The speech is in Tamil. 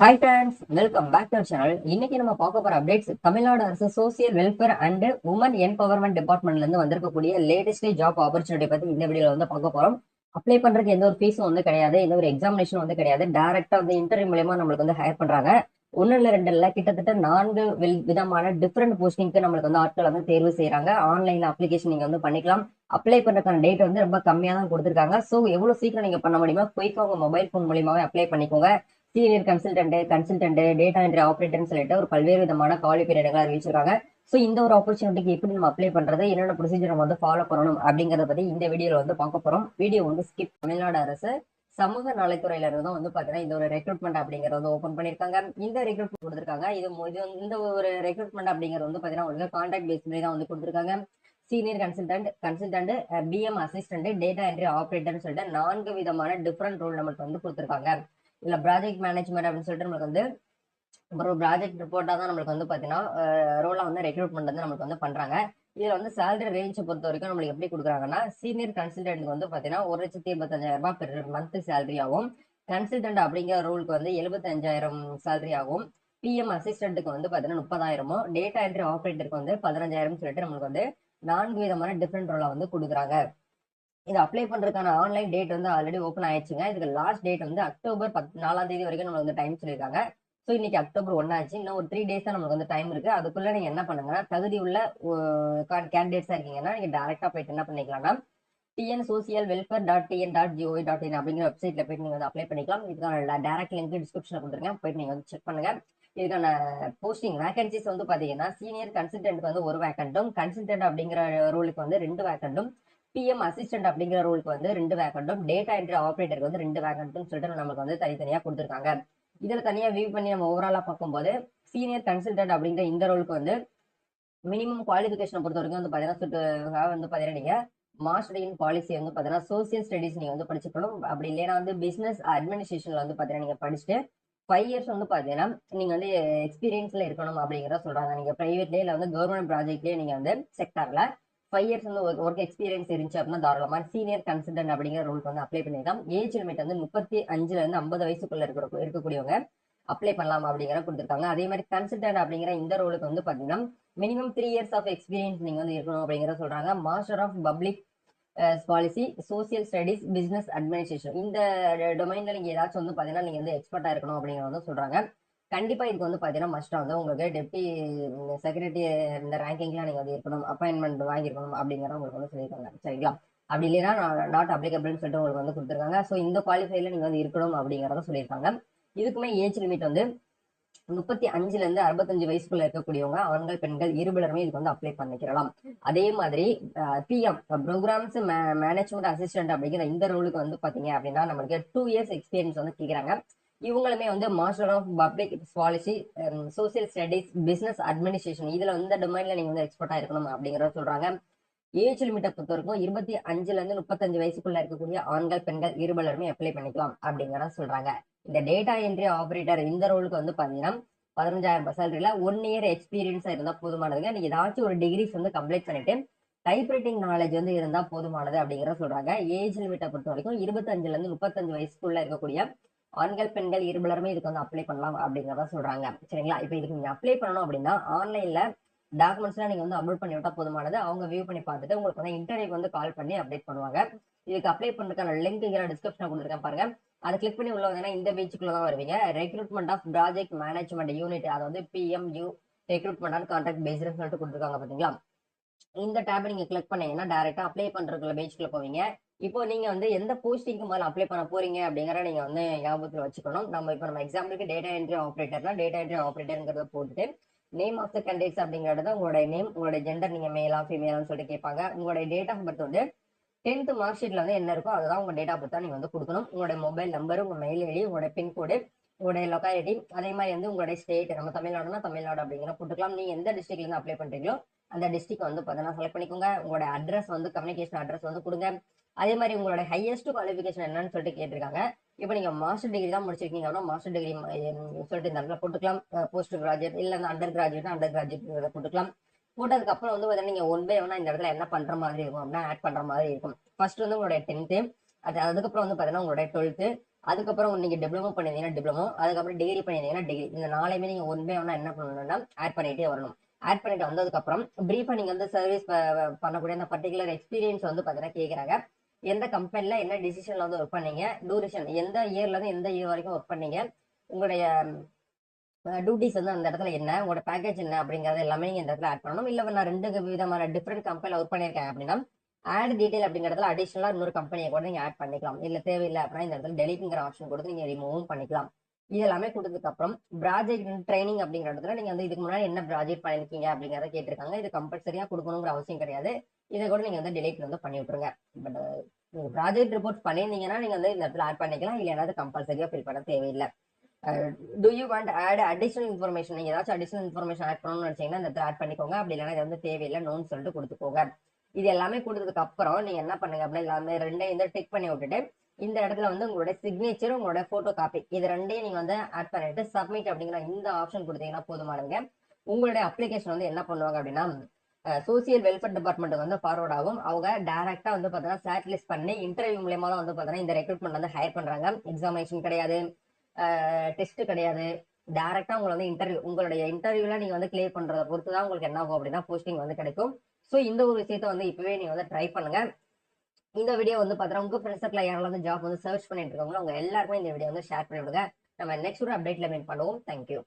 Hi friends welcome back to channel இன்னைக்கு நம்ம பார்க்க போற அப்டேட்ஸ் தமிழ்நாடு அரசு social welfare and women empowerment டிபார்ட்மெண்ட்ல இருந்து வந்திருக்கக்கூடிய லேட்டஸ்ட் ஜாப் ஆப்பர்ச்சுனிட்டி பத்தி இந்த வீடியோல வந்து பார்க்க போறோம். அப்ளை பண்றதுக்கு எந்த ஒரு ஃபீஸும் வந்து கிடையாது எந்த ஒரு எக்ஸாமினேஷன் வந்து கிடையாது. டேரக்டா வந்து இன்டர்வியூ மூலயமா நம்மளுக்கு வந்து ஹையர் பண்றாங்க. ஒன்னு இல்ல ரெண்டு இல்ல கிட்டத்தட்ட நான்கு விதமான டிஃப்ரெண்ட் போஸ்டிங்க்கு நம்மளுக்கு வந்து ஆட்கள் வந்து தேர்வு செய்யறாங்க. ஆன்லைன்ல அப்ளிகேஷன் நீங்க வந்து பண்ணிக்கலாம். அப்ளை பண்றதுக்கான டேட் வந்து ரொம்ப கம்மியா தான் கொடுத்துருக்காங்க. ஸோ எவ்வளவு சீக்கிரம் நீங்க பண்ண முடியுமோ குயிக்கா உங்க மொபைல் ஃபோன் மூலியமாவே அப்ளை பண்ணிக்கோங்க. Senior consultant consultant data entry ஆப்ரேட்டர்னு சொல்லிட்டு ஒரு பல்வேறு விதமான காலி பீரியடுகள் அறிவிச்சிருக்காங்க. ஸோ இந்த ஒரு ஆப்பர்ச்சுனிட்டிக்கு எப்படி நம்ம அப்ளை பண்றது என்னென்ன ப்ரொசீஜர் நம்ம வந்து ஃபாலோ பண்ணணும் அப்படிங்கறத பத்தி இந்த வீடியோல வந்து பார்க்க போறோம். வீடியோ வந்து ஸ்கிப் தமிழ்நாடு அரசு சமூக நலத்துறையில இருந்து வந்து பாத்தீங்கன்னா இந்த ஒரு ரெக்ரூட்மெண்ட் அப்படிங்கறத வந்து ஓப்பன் பண்ணிருக்காங்க இந்த ரெக்ரூட்மெண்ட் கொடுத்துருக்காங்க. இது வந்து- இந்த ஒரு ரெக்ரூட்மெண்ட் அப்படிங்கிறது வந்து பாத்தீங்கன்னா உங்களுக்கு கான்டாக்ட் பேஸ் தான் வந்து கொடுத்துருக்காங்க. Senior consultant consultant PM assistant data entry ஆப்ரேட்டர்னு சொல்லிட்டு நான்கு விதமான டிஃப்ரெண்ட் ரோல் நம்மளுக்கு வந்து கொடுத்துருக்காங்க. இல்ல ப்ராஜெக்ட் மேனேஜ்மெண்ட் அப்படின்னு சொல்லிட்டு நம்மளுக்கு வந்து ஒரு ப்ராஜெக்ட் ரிப்போர்ட்டா தான் நம்மளுக்கு வந்து பாத்தீங்கன்னா ரோலா வந்து ரெக்ரூட்மெண்ட் வந்து நம்மளுக்கு வந்து பண்றாங்க. இதுல வந்து சேலரி ரேஞ்ச் பொறுத்த வரைக்கும் நம்மளுக்கு எப்படி கொடுக்குறாங்கன்னா சீனியர் கன்சல்டன்ட் வந்து பாத்தீங்கன்னா ஒரு லட்சத்தி எண்பத்தஞ்சாயிரம் ரூபாய் பெர் மந்த் சேலரி ஆகும். கன்சல்டன்ட் அப்படிங்கிற ரோலுக்கு வந்து எழுபத்தஞ்சாயிரம் சேலரி ஆகும். பிஎம் அசிஸ்டண்ட்டுக்கு வந்து பாத்தீங்கன்னா முப்பதாயிரமும் டேட்டா என்ட்ரி ஆப்ரேட்டருக்கு வந்து பதினஞ்சாயிரம் சொல்லிட்டு நம்மளுக்கு வந்து நான்கு விதமான டிஃப்ரெண்ட் ரோலா வந்து கொடுக்குறாங்க. இது அப்ளை பண்றதுக்கான ஆன்லைன் டேட் வந்து ஆல்ரெடி ஓப்பன் ஆயிடுச்சுங்க. இதுக்கு லாஸ்ட் டேட் வந்து அக்டோபர் பத் நாலாம் தேதி வரைக்கும் நம்மளுக்கு வந்து டைம் சொல்லியிருக்காங்க. ஸோ இன்னைக்கு அக்டோபர் ஒன் ஆச்சு. இன்னும் ஒரு த்ரீ டேஸ் தான் நமக்கு வந்து டைம் இருக்கு. அதுக்குள்ள நீங்க என்ன பண்ணுங்கன்னா தகுதி உள்ள கேண்டிடேட்ஸா இருக்கீங்கன்னா நீங்க டேரக்டா போயிட்டு என்ன பண்ணிக்கலாம்னா TN social welfare dot TN dot GOV dot in அப்படிங்கிற வெப்சைட்ல போயிட்டு நீங்க வந்து அப்ளை பண்ணிக்கலாம். இதுக்கான டேரக்ட் லிங்க் டிஸ்கிரிப்ஷன்ல கொடுத்துருக்கேன் போயிட்டு நீங்க வந்து செக் பண்ணுங்க. இதுக்கான போஸ்டிங் வேகன்சிஸ் வந்து பாத்தீங்கன்னா சீனியர் கன்சல்டன்ட் வந்து ஒரு வேக்கண்டும் கன்சல்டன்ட் அப்படிங்கிற ரோலுக்கு வந்து ரெண்டு வேக்கண்டும் பிஎம் அசிஸ்டன்ட் அப்படிங்கிற ரோலுக்கு வந்து ரெண்டு வேக்கண்ட்டும் டேட்டா என்ட்ரி ஆப்ரேட்டருக்கு வந்து ரெண்டு வேக்கண்ட்டும் சொல்லிட்டு நமக்கு வந்து தனித்தனியா கொடுத்துருக்காங்க. இதுல தனியா வியூ பண்ணி நம்ம ஓவராலா பார்க்கும்போது சீனியர் கன்சல்டன்ட் அப்படிங்கிற இந்த ரோலுக்கு வந்து மினிமம் குவாலிஃபிகேஷனை பொறுத்த வரைக்கும் வந்து பாத்தீங்கன்னா சுட்டு வந்து பாத்தீங்கன்னா நீங்க மாஸ்டர் இன் பாலிசி வந்து பாத்தீங்கன்னா சோசியல் ஸ்டடிஸ் நீங்க வந்து படிச்சுக்கணும். அப்படி இல்லைன்னா வந்து பிசினஸ் அட்மினிஸ்ட்ரேஷன்ல வந்து பாத்தீங்கன்னா நீங்க படிச்சுட்டு ஃபைவ் இயர்ஸ் வந்து பாத்தீங்கன்னா நீங்க வந்து எக்ஸ்பீரியன்ஸ்ல இருக்கணும் அப்படிங்கிறத சொல்றாங்க. நீங்க பிரைவேட்லயே இல்ல வந்து கவர்மெண்ட் ப்ராஜெக்ட்லயே நீங்க வந்து செக்டார்ல ஃபைவ் இயர்ஸ் வந்து ஒர்க் எக்ஸ்பீரியன்ஸ் இருந்துச்சு அப்படின்னா தாராளமாக சீனியர் கன்சல்டன்ட் அப்படிங்கிற ரூலுக்கு வந்து அப்ளை பண்ணிடலாம். ஏஜ் லிமிட் வந்து முப்பத்தி அஞ்சுல இருந்து ஐம்பது வயசுக்குள்ள இருக்கிற இருக்கக்கூடியவங்க அப்ளை பண்ணலாம் அப்படிங்கிற கொடுத்துருக்காங்க. அதே மாதிரி கன்சல்டன்ட் அப்படிங்கிற இந்த ரோலுக்கு வந்து பார்த்தீங்கன்னா minimum three years of experience நீங்க வந்து இருக்கணும் அப்படிங்கிற சொல்றாங்க. Master of public policy social studies business administration இந்த டொமைன்ல நீங்க ஏதாச்சும் வந்து பாத்தீங்கன்னா நீங்க வந்து எக்ஸ்பர்ட்டா இருக்கணும் அப்படிங்கிறத வந்து கண்டிப்பா இதுக்கு வந்து பாத்தீங்கன்னா மஸ்டா வந்து உங்களுக்கு டெப்டி செக்ரட்டரி இந்த ரேங்கிங்லாம் நீங்க வந்து இருக்கணும் அப்பாயின்மெண்ட் வாங்கியிருக்கணும் அப்படிங்கிற உங்களுக்கு வந்து சொல்லியிருக்காங்க. சரிங்களா? அப்படி இல்லைன்னா நாட் அப்ளிகபிள்னு சொல்லிட்டு உங்களுக்கு வந்து கொடுத்துருக்காங்க. ஸோ இந்த குவாலிஃபைல நீங்க வந்து இருக்கணும் அப்படிங்கறத சொல்லியிருக்காங்க. இதுக்குமே ஏஜ் லிமிட் வந்து முப்பத்தி அஞ்சுல இருந்து அறுபத்தஞ்சு வயசுக்குள்ள இருக்கக்கூடியவங்க ஆண்கள் பெண்கள் இருபலருமே இதுக்கு வந்து அப்ளை பண்ணிக்கலாம் அதே மாதிரி பிஎம் ப்ரோக்ராம்ஸ் மேனேஜ்மெண்ட் அசிஸ்டன்ட் அப்படிங்கிற இந்த ரோலுக்கு வந்து பாத்தீங்க அப்படின்னா நம்மளுக்கு டூ இயர்ஸ் எக்ஸ்பீரியன்ஸ் வந்து கேக்குறாங்க. இவங்களுமே வந்து master of public policy social studies business administration இதுல வந்து டொமைன்ல நீங்க வந்து எக்ஸ்பர்ட்டா இருக்கணும் அப்படிங்கறத சொல்றாங்க. ஏஜ் லிமிட்டை பொறுத்தவரைக்கும் இருபத்தி அஞ்சுல இருந்து முப்பத்தஞ்சு வயசுக்குள்ள இருக்கக்கூடிய ஆண்கள் பெண்கள் இருபலருமே அப்ளை பண்ணிக்கலாம் அப்படிங்கறத சொல்றாங்க. இந்த டேட்டா என்ட்ரி ஆபரேட்டர் இந்த ரோலுக்கு வந்து பாத்தீங்கன்னா பதினஞ்சாயிரம் ரூபாய் சேலரியில ஒன் இயர் எக்ஸ்பீரியன்ஸா இருந்தா போதுமானதுங்க. நீங்க ஏதாச்சும் ஒரு டிகிரிஸ் வந்து கம்ப்ளீட் பண்ணிட்டு டைப்ரைட்டிங் நாலேஜ் வந்து இருந்தா போதுமானது அப்படிங்கிற சொல்றாங்க. ஏஜ் லிமிட்டை பொறுத்த வரைக்கும் இருபத்தஞ்சுல இருந்து முப்பத்தஞ்சு வயசுக்குள்ள இருக்கக்கூடிய ஆண்கள் பெண்கள் இருபலருமே இதுக்கு வந்து அப்ளை பண்ணலாம் அப்படிங்கிறத சொல்றாங்க. சரிங்களா? இப்போ இதுக்கு நீங்க அப்ளை பண்ணணும் அப்படின்னா ஆன்லைன்ல டாக்குமெண்ட்ஸ்லாம் நீங்க வந்து அப்லோட் பண்ணி விட்டா போதுமானது. அவங்க வியூ பண்ணி பார்த்துட்டு உங்களுக்கு வந்து இன்டர்வியூக்கு வந்து கால் பண்ணி அப்டேட் பண்ணுவாங்க. இதுக்கு அப்ளை பண்றதுக்கான லிங்க் இங்கே டிஸ்கிரிப்ஷன் கொடுத்துருக்கேன் பாருங்க. அதை கிளிக் பண்ணி உள்ள வந்தீங்கன்னா இந்த பேஜுக்குள்ள தான் வருவீங்க. Recruitment of project management unit அதை வந்து பிஎம்யூ ரெக்ரூட்மெண்ட் ஆன் கான்ட்ராக்ட் பேஸ்னு சொல்லிட்டு கொடுத்துருக்காங்க பாத்தீங்களா? இந்த டேப் நீங்க கிளிக் பண்ணீங்கன்னா டேரக்டா அப்ளை பண்றதுக்குள்ள பேஜ்க்குள்ள போவீங்க. இப்போ நீங்க வந்து எந்த போஸ்டிங்க்கு முதல்ல அப்ளை பண்ண போறீங்க அப்படிங்கிற நீங்க வந்து ஞாபகத்தில் வச்சுக்கணும். நம்ம இப்போ நம்ம எக்ஸாம்பிளுக்கு டேட்டா என்ட்ரி ஆப்ரேட்டர்னா டேட்டா என்ட்ரி ஆப்ரேட்டர்ங்கிறத போட்டுட்டு நேம் ஆஃப் த கேண்டிடேட்ஸ் அப்படிங்கிறது உங்களுடைய நேம் உங்களுடைய ஜெண்டர் நீங்க மேலா ஃபீமேலான்னு சொல்லிட்டு கேட்பாங்க. உங்களுடைய டேட் ஆஃப் பர்த் வந்து டென்த் மார்க் ஷீட்ல வந்து என்ன இருக்கோ அதுதான் உங்க டேட் ஆஃப் பர்த் நீங்க வந்து கொடுக்கணும். உங்களுடைய மொபைல் நம்பர் உங்க மெயில் ஐடி உங்களுடைய பின்கோடு உங்களுடைய லொக்காலிட்டி அதே மாதிரி வந்து உங்களுடைய ஸ்டேட் நம்ம தமிழ்நாடுனா தமிழ்நாடு அப்படிங்கிற போட்டுக்கலாம். நீங்க எந்த டிஸ்ட்ரிக்ட்ல இருந்து அப்ளை பண்றீங்களோ அந்த டிஸ்ட்ரிக் வந்து பார்த்தீங்கன்னா செலக்ட் பண்ணிக்கோங்க. உங்களோட அட்ரஸ் வந்து கம்யூனிகேஷன் அட்ரஸ் வந்து கொடுங்க. அதே மாதிரி உங்களோட ஹையஸ்ட் குவாலிஃபிகேஷன் என்னன்னு சொல்லிட்டு கேட்டிருக்காங்க. இப்போ நீங்க மாஸ்டர் டிகிரி தான் முடிச்சிருக்கீங்க அப்படின்னா மாஸ்டர் டிகிரி சொல்லிட்டு இந்த இடத்துல போட்டுக்கலாம். போஸ்ட் கிராஜுவேட் இல்ல அந்த அண்டர் கிராஜுவேட் அண்டர் கிராஜுவேட் போட்டுக்கலாம். போட்டதுக்கு அப்புறம் வந்து பார்த்தீங்கன்னா நீங்க ஒன் பை ஒன்னா இந்த இடத்துல என்ன பண்ற மாதிரி இருக்கும் அப்படின்னா ஆட் பண்ற மாதிரி இருக்கும். ஃபர்ஸ்ட் வந்து உங்களுடைய டென்த்து அது அதுக்கப்புறம் வந்து பார்த்தீங்கன்னா உங்களுடைய டுவெல்த்து அதுக்கப்புறம் நீங்க டிப்ளமோ பண்ணிருந்தீங்கன்னா டிப்ளமோ அதுக்கப்புறம் டிகிரி பண்ணிருந்தீங்கன்னா டிகிரி இந்த நாளையுமே நீங்க ஒன் வேணால் என்ன பண்ணணும்னா ஆட் பண்ணிட்டே வரணும். ஆட் பண்ணிட்டு வந்ததுக்கப்புறம் ப்ரீஃபாக நீங்கள் வந்து சர்வீஸ் பண்ணக்கூடிய அந்த பர்டிகுலர் எக்ஸ்பீரியன்ஸ் வந்து பார்த்தீங்கன்னா கேட்குறாங்க எந்த கம்பெனியில் என்ன டிசிஷன்ல வந்து ஒர்க் பண்ணீங்க? டூரேஷன் எந்த இயர்லேருந்து எந்த இயர் வரைக்கும் ஒர்க் பண்ணீங்க? உங்களுடைய டியூட்டிஸ் வந்து அந்த இடத்துல என்ன? உங்களோட பேக்கேஜ் என்ன? அப்படிங்கிறது எல்லாமே நீங்கள் இந்த இடத்துல ஆட் பண்ணணும். இல்லை நான் ரெண்டு விதமான டிஃப்ரெண்ட் கம்பெனியில் ஒர்க் பண்ணியிருக்கேன் அப்படின்னா ஆட் டீடைல் அப்படிங்கறதுல அடிஷனலா இன்னொரு கம்பெனியை கூட நீங்க ஆட் பண்ணிக்கலாம். இல்ல தேவையில்லை அப்படின்னா இந்த இடத்துல டெலிட்ங்கிற ஆப்ஷன் கொடுத்து நீங்க ரிமூவும் பண்ணிக்கலாம். இது எல்லாமே கொடுத்ததுக்கு அப்புறம் ப்ராஜெக்ட் ட்ரைனிங் அப்படிங்கிற இடத்துல நீங்க வந்து இதுக்கு முன்னாடி என்ன ப்ராஜெக்ட் பண்ணிருக்கீங்க அப்படிங்கறத கேட்டிருக்காங்க. இது கம்பல்சரியா கொடுக்கணுங்கிற அவசியம் கிடையாது. இதை கூட நீங்க வந்து டெலிட் வந்து பண்ணி விட்டுருங்க. பட் நீங்க ப்ராஜெக்ட் ரிப்போர்ட் பண்ணியிருந்தீங்கன்னா நீங்க வந்து இந்த இடத்துல ஆட் பண்ணிக்கலாம். இல்லைன்னா கம்பல்சரியா ஃபில் பண்ண தேவையில்லை. Do you want add additional information நீங்க ஏதாச்சும் அடிஷனல் இன்ஃபர்மேஷன் ஆட் பண்ணணும்னு நினைச்சீங்கன்னா இந்த இடத்துல ஆட் பண்ணிக்கோங்க. அப்படி இல்லைன்னா இது வந்து தேவையில்லை நோன்னு சொல்லிட்டு கொடுத்துக்கோங்க. இது எல்லாமே கொடுத்ததுக்கு அப்புறம் நீங்க என்ன பண்ணுங்க அப்படின்னா எல்லாமே ரெண்டையும் வந்து டிக் பண்ணி விட்டுட்டு இந்த இடத்துல வந்து உங்களோட சிக்னேச்சர் உங்களோட போட்டோ காப்பி இது ரெண்டையும் நீங்க வந்து ஆட் பண்ணிட்டு சப்மிட் அப்படிங்கிற இந்த ஆப்ஷன் கொடுத்தீங்கன்னா போதுமானதுங்க உங்களுடைய அப்ளிகேஷன் வந்து என்ன பண்ணுவாங்க அப்படின்னா சோசியல் வெல்ஃபேர் டிபார்ட்மெண்ட் வந்து ஃபார்வர்ட் ஆகும். அவங்க டைரக்டா வந்து பாத்தீங்கன்னா ஷார்ட் பண்ணி இன்டர்வியூ மூலயமா தான் வந்து பாத்தீங்கன்னா இந்த ரெக்ரூட்மெண்ட் வந்து ஹையர் பண்றாங்க. எக்ஸாமினேஷன் கிடையாது. டெஸ்ட் கிடையாது. டைரக்டா உங்களை வந்து இன்டர்வியூ உங்களுடைய இன்டர்வியூல நீங்க வந்து கிளியர் பண்றதை பொறுத்து தான் உங்களுக்கு என்ன ஆகும் அப்படின்னா போஸ்டிங் வந்து கிடைக்கும். ஸோ இந்த ஒரு விஷயத்த வந்து இப்பவே நீங்க வந்து ட்ரை பண்ணுங்க. இந்த வீடியோ வந்து பாத்தீங்கன்னா உங்க ஃப்ரெண்ட்ஸ் சர்க்கிள் யாரெல்லாம் வந்து ஜாப் வந்து சர்ச் பண்ணிட்டு இருக்காங்களோ அவங்க எல்லாருமே இந்த வீடியோ வந்து ஷேர் பண்ணி விடுங்க நம்ம நெக்ஸ்ட் ஒரு அப்டேட்ல மீட் பண்ணுவோம். தேங்க்யூ